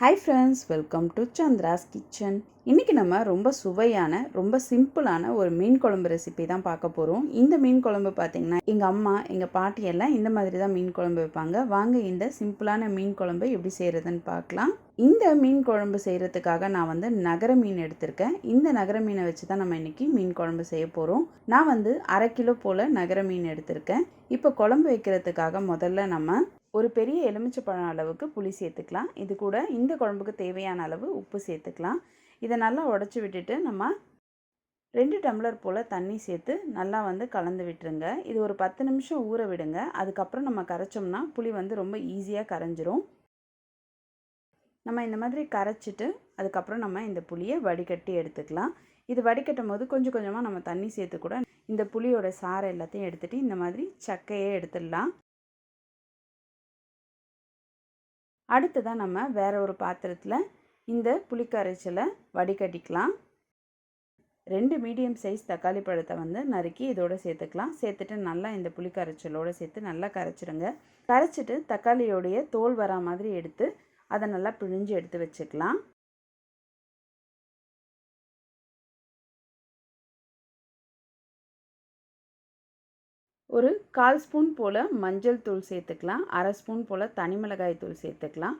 Hi friends welcome to Chandra's kitchen இன்றைக்கி நம்ம ரொம்ப சுவையான ரொம்ப சிம்பிளான ஒரு மீன் குழம்பு ரெசிபி தான் பார்க்க போகிறோம் இந்த மீன் குழம்பு பார்த்திங்கன்னா எங்கள் அம்மா எங்கள் பாட்டி எல்லாம் இந்த மாதிரி தான் மீன் குழம்பு வைப்பாங்க. வாங்க இந்த சிம்பிளான மீன் குழம்பு எப்படி செய்கிறதுன்னு பார்க்கலாம். இந்த மீன் குழம்பு செய்கிறதுக்காக நான் வந்து நகர மீன் எடுத்திருக்கேன். இந்த நகர மீனை வச்சு தான் நம்ம இன்றைக்கி மீன் குழம்பு செய்ய போகிறோம் நான் வந்து அரை கிலோ போல் நகர மீன் எடுத்திருக்கேன். இப்போ குழம்பு வைக்கிறதுக்காக முதல்ல நம்ம ஒரு பெரிய எலுமிச்சைப்பழம் அளவுக்கு புளி சேர்த்துக்கலாம். இது கூட இந்த குழம்புக்கு தேவையான அளவு உப்பு சேர்த்துக்கலாம். இதை நல்லா உடச்சி விட்டுட்டு நம்ம ரெண்டு டம்ளர் போல் தண்ணி சேர்த்து நல்லா வந்து கலந்து விட்டுருங்க. இது ஒரு பத்து நிமிஷம் ஊற விடுங்க. அதுக்கப்புறம் நம்ம கரைச்சோம்னா புளி வந்து ரொம்ப ஈஸியாக கரைஞ்சிரும். நம்ம இந்த மாதிரி கரைச்சிட்டு அதுக்கப்புறம் நம்ம இந்த புளியை வடிகட்டி எடுத்துக்கலாம். இது வடிகட்டும் போது கொஞ்சம் கொஞ்சமாக நம்ம தண்ணி சேர்த்து கூட இந்த புளியோட சாறை எல்லாத்தையும் எடுத்துகிட்டு இந்த மாதிரி சக்கையே எடுத்துடலாம். அடுத்ததாக நம்ம வேற ஒரு பாத்திரத்தில் இந்த புளிக்கரைச்சலை வடிகட்டிக்கலாம். ரெண்டு மீடியம் சைஸ் தக்காளி பழத்தை வந்து நறுக்கி இதோட சேர்த்துக்கலாம். சேர்த்துட்டு நல்லா இந்த புளிக்கரைச்சலோடு சேர்த்து நல்லா கரைச்சிடுங்க கரைச்சிட்டு தக்காளியோடைய தோல் வரா மாதிரி எடுத்து அதை நல்லா பிழிஞ்சு எடுத்து வச்சுக்கலாம். ஒரு கால் ஸ்பூன் போல் மஞ்சள் தூள் சேர்த்துக்கலாம் அரை ஸ்பூன் போல் தனி மிளகாய் தூள் சேர்த்துக்கலாம்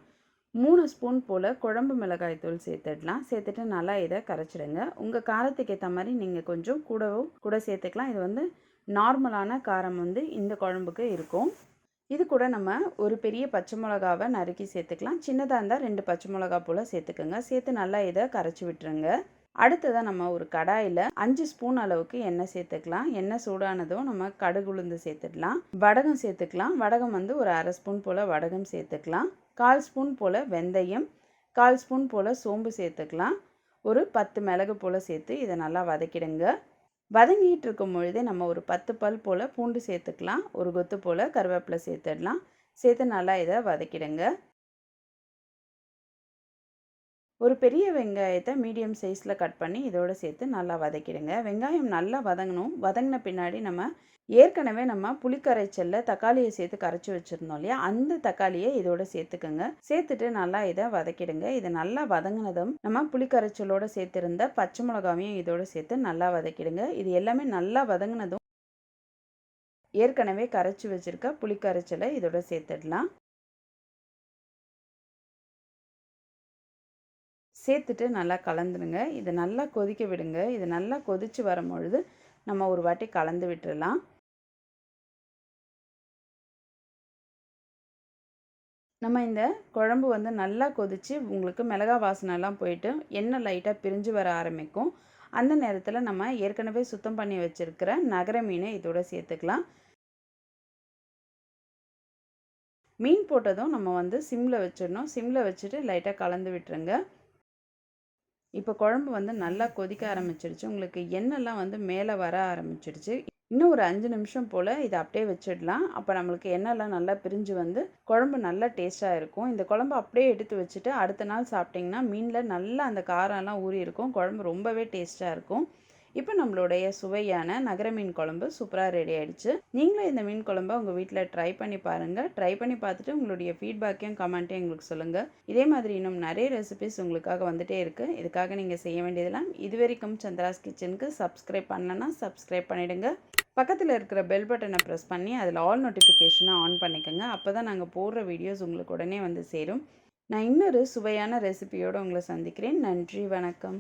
மூணு ஸ்பூன் போல் குழம்பு மிளகாய் தூள் சேர்த்துடலாம். சேர்த்துட்டு நல்லா இதை கரைச்சிடுங்க. உங்கள் காரத்துக்கு ஏற்ற மாதிரி நீங்கள் கொஞ்சம் கூடவும் கூட சேர்த்துக்கலாம். இது வந்து நார்மலான காரம் வந்து இந்த குழம்புக்கு இருக்கும். இது கூட நம்ம ஒரு பெரிய பச்சை மிளகாவை நறுக்கி சேர்த்துக்கலாம். சின்னதாக இருந்தால் ரெண்டு பச்சை மிளகா போல் சேர்த்துக்கோங்க. சேர்த்து நல்லா இதை கரைச்சி விட்டுருங்க. அடுத்ததாக நம்ம ஒரு கடாயில் அஞ்சு ஸ்பூன் அளவுக்கு எண்ணெய் சேர்த்துக்கலாம். எண்ணெய் சூடானதும் நம்ம கடுகு உளுந்து சேர்த்துடலாம் வடகம் சேர்த்துக்கலாம். வடகம் வந்து ஒரு அரை ஸ்பூன் போல் வடகம் சேர்த்துக்கலாம். கால் ஸ்பூன் போல் வெந்தயம் கால் ஸ்பூன் போல் சோம்பு சேர்த்துக்கலாம். ஒரு பத்து மிளகு போல் சேர்த்து இதை நல்லா வதக்கிடுங்க. வதங்கிட்டு இருக்கும் பொழுதே நம்ம ஒரு பத்து பல் போல் பூண்டு சேர்த்துக்கலாம். ஒரு கொத்து போல் கருவேப்பிலை சேர்த்துடலாம். சேர்த்து நல்லா இதை வதக்கிடுங்க. ஒரு பெரிய வெங்காயத்தை மீடியம் சைஸில் கட் பண்ணி இதோடு சேர்த்து நல்லா வதக்கிடுங்க. வெங்காயம் நல்லா வதங்கணும். வதங்கின பின்னாடி நம்ம ஏற்கனவே நம்ம புளிக்கரைச்சலில் தக்காளியை சேர்த்து கரைச்சி வச்சுருந்தோம் இல்லையா? அந்த தக்காளியை இதோட சேர்த்துக்கோங்க. சேர்த்துட்டு நல்லா இதை வதக்கிடுங்க. இது நல்லா வதங்கினதும் நம்ம புளிக்கரைச்சலோடு சேர்த்துருந்த பச்சை மிளகாவையும் இதோட சேர்த்து நல்லா வதக்கிடுங்க. இது எல்லாமே நல்லா வதங்கினதும் ஏற்கனவே கரைச்சி வச்சுருக்க புளிக்கரைச்சலை இதோட சேர்த்துடலாம். சேர்த்துட்டு நல்லா கலந்துடுங்க இதை நல்லா கொதிக்க விடுங்க. இது நல்லா கொதித்து வரும்பொழுது நம்ம ஒரு வாட்டி கலந்து விட்டுடலாம் நம்ம இந்த குழம்பு வந்து நல்லா கொதித்து உங்களுக்கு மிளகா வாசனைலாம் போயிட்டு எண்ணெய் லைட்டாக பிரிஞ்சு வர ஆரம்பிக்கும். அந்த நேரத்தில் நம்ம ஏற்கனவே சுத்தம் பண்ணி வச்சுருக்கிற நகர மீனை இதோட சேர்த்துக்கலாம். மீன் போட்டதும் நம்ம வந்து சிம்மில் வச்சிடணும். சிம்மில் வச்சுட்டு லைட்டாக கலந்து விட்டுருங்க. இப்போ குழம்பு வந்து நல்லா கொதிக்க ஆரம்பிச்சிடுச்சு உங்களுக்கு எண்ணெய்லாம் வந்து மேலே வர ஆரம்பிச்சிடுச்சு இன்னும் ஒரு அஞ்சு நிமிஷம் போல் இதை அப்படியே வச்சிடலாம். அப்போ நம்மளுக்கு எண்ணெய்லாம் நல்லா பிரிஞ்சு வந்து குழம்பு நல்லா டேஸ்ட்டாக இருக்கும். இந்த குழம்பு அப்படியே எடுத்து வச்சுட்டு அடுத்த நாள் சாப்பிட்டிங்கன்னா மீனில் நல்லா அந்த காரம்லாம் ஊறி இருக்கும். குழம்பு ரொம்பவே டேஸ்ட்டாக இருக்கும். இப்போ நம்மளுடைய சுவையான நகர மீன் குழம்பு சூப்பராக ரெடி ஆகிடுச்சு நீங்களும் இந்த மீன் குழம்பை உங்கள் வீட்டில் ட்ரை பண்ணி பாருங்கள் ட்ரை பண்ணி பார்த்துட்டு உங்களுடைய ஃபீட்பேக்கையும் கமெண்ட்டையும் எங்களுக்கு சொல்லுங்கள் இதே மாதிரி இன்னும் நிறைய ரெசிபிஸ் உங்களுக்காக வந்துகிட்டே இருக்குது இதுக்காக நீங்கள் செய்ய வேண்டியதெல்லாம் இது வரைக்கும் சந்திராஸ் கிச்சனுக்கு சப்ஸ்கிரைப் பண்ணலன்னா சப்ஸ்கிரைப் பண்ணிவிடுங்க பக்கத்தில் இருக்கிற பெல் பட்டனை ப்ரெஸ் பண்ணி அதில் ஆல் நோட்டிஃபிகேஷனை ஆன் பண்ணிக்கோங்க. அப்போ தான் நாங்கள் போடுற வீடியோஸ் உங்களுக்கு உடனே வந்து சேரும். நான் இன்னொரு சுவையான ரெசிபியோடு உங்களை சந்திக்கிறேன். நன்றி வணக்கம்.